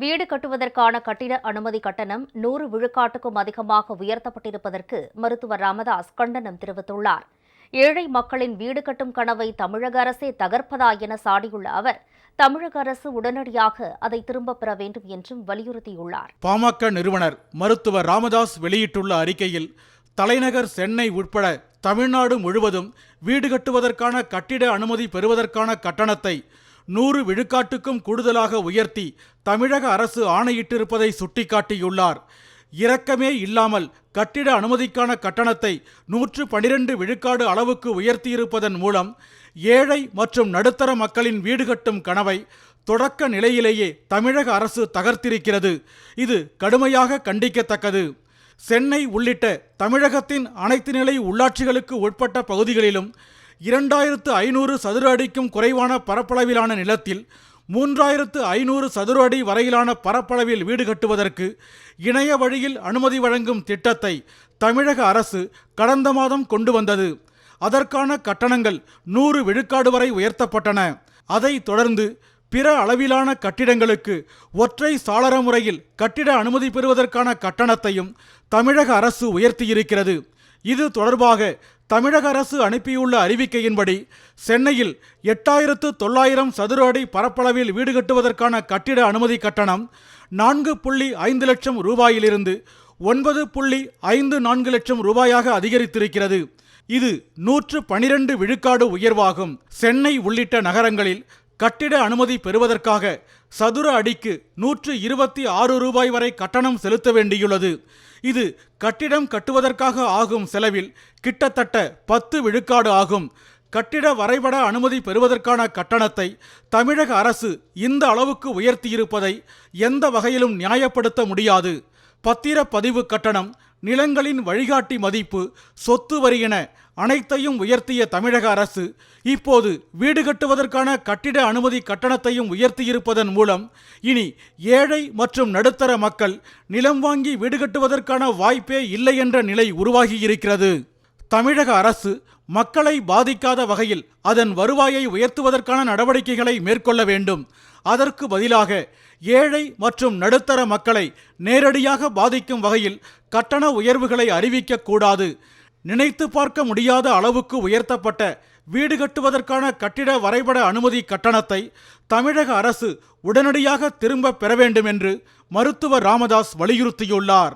வீடு கட்டுவதற்கான கட்டிட அனுமதி கட்டணம் நூறு விழுக்காட்டுக்கும் அதிகமாக உயர்த்தப்பட்டிருப்பதற்கு மருத்துவர் ராமதாஸ் கண்டனம் தெரிவித்துள்ளார். ஏழை மக்களின் வீடு கட்டும் கனவை தமிழக அரசே தகர்ப்பதா என சாடியுள்ள அவர் தமிழக அரசு உடனடியாக அதை திரும்பப் பெற வேண்டும் என்றும் வலியுறுத்தியுள்ளார். பாமக நிறுவனர் மருத்துவர் ராமதாஸ் வெளியிட்டுள்ள அறிக்கையில் தலைநகர் சென்னை உட்பட தமிழ்நாடு முழுவதும் வீடு கட்டுவதற்கான கட்டிட அனுமதி பெறுவதற்கான கட்டணத்தை நூறு விழுக்காட்டுக்கும் கூடுதலாக உயர்த்தி தமிழக அரசு ஆணையிட்டிருப்பதை சுட்டிக்காட்டியுள்ளார். இரக்கமே இல்லாமல் கட்டிட அனுமதிக்கான கட்டணத்தை நூற்று பனிரெண்டு விழுக்காடு அளவுக்கு உயர்த்தியிருப்பதன் மூலம் ஏழை மற்றும் நடுத்தர மக்களின் வீடு கட்டும் கனவை தொடக்க நிலையிலேயே தமிழக அரசு தகர்த்திருக்கிறது. இது கடுமையாக கண்டிக்கத்தக்கது. சென்னை உள்ளிட்ட தமிழகத்தின் அனைத்து நிலை உள்ளாட்சிகளுக்கு உட்பட்ட பகுதிகளிலும் இரண்டாயிரத்து ஐநூறு சதுர அடிக்கும் குறைவான பரப்பளவிலான நிலத்தில் மூன்றாயிரத்து ஐநூறு சதுர அடி வரையிலான பரப்பளவில் வீடு கட்டுவதற்கு இணைய வழியில் அனுமதி வழங்கும் திட்டத்தை தமிழக அரசு கடந்த மாதம் கொண்டு வந்தது. அதற்கான கட்டணங்கள் நூறு விழுக்காடு வரை உயர்த்தப்பட்டன. அதைத் தொடர்ந்து பிற அளவிலான கட்டிடங்களுக்கு ஒற்றை சாளர முறையில் கட்டிட அனுமதி பெறுவதற்கான கட்டணத்தையும் தமிழக அரசு உயர்த்தியிருக்கிறது. இது தொடர்பாக தமிழக அரசு அனுப்பியுள்ள அறிவிக்கையின்படி சென்னையில் எட்டாயிரத்து தொள்ளாயிரம் சதுர அடி பரப்பளவில் வீடு கட்டுவதற்கான கட்டிட அனுமதி கட்டணம் நான்கு புள்ளி ஐந்து லட்சம் ரூபாயிலிருந்து ஒன்பது புள்ளி ஐந்து நான்கு லட்சம் ரூபாயாக அதிகரித்திருக்கிறது. இது நூற்று பனிரெண்டு விழுக்காடு உயர்வாகும். சென்னை உள்ளிட்ட நகரங்களில் கட்டிட அனுமதி பெறுவதற்காக சதுர அடிக்கு நூற்று இருபத்தி ஆறு ரூபாய் வரை கட்டணம் செலுத்த வேண்டியுள்ளது. இது கட்டிடம் கட்டுவதற்காக ஆகும் செலவில் கிட்டத்தட்ட பத்து விழுக்காடு ஆகும். கட்டிட வரைபட அனுமதி பெறுவதற்கான கட்டணத்தை தமிழக அரசு இந்த அளவுக்கு உயர்த்தியிருப்பதை எந்த வகையிலும் நியாயப்படுத்த முடியாது. பத்திரப்பதிவு கட்டணம் நிலங்களின் வழிகாட்டி மதிப்பு சொத்து வரி என அனைத்தையும் உயர்த்திய தமிழக அரசு இப்போது வீடு கட்டுவதற்கான கட்டிட அனுமதி கட்டணத்தையும் உயர்த்தியிருப்பதன் மூலம் இனி ஏழை மற்றும் நடுத்தர மக்கள் நிலம் வாங்கி வீடு கட்டுவதற்கான வாய்ப்பே இல்லை என்ற நிலை உருவாகியிருக்கிறது. தமிழக அரசு மக்களை பாதிக்காத வகையில் அதன் வருவாயை உயர்த்துவதற்கான நடவடிக்கைகளை மேற்கொள்ள வேண்டும். அதற்கு பதிலாக ஏழை மற்றும் நடுத்தர மக்களை நேரடியாக பாதிக்கும் வகையில் கட்டண உயர்வுகளை அறிவிக்க கூடாது. நினைத்து பார்க்க முடியாத அளவுக்கு உயர்த்தப்பட்ட வீடு கட்டுவதற்கான கட்டிட வரைபட அனுமதி கட்டணத்தை தமிழக அரசு உடனடியாக திரும்ப பெற வேண்டும் என்று மருத்துவர் ராமதாஸ் வலியுறுத்தியுள்ளார்.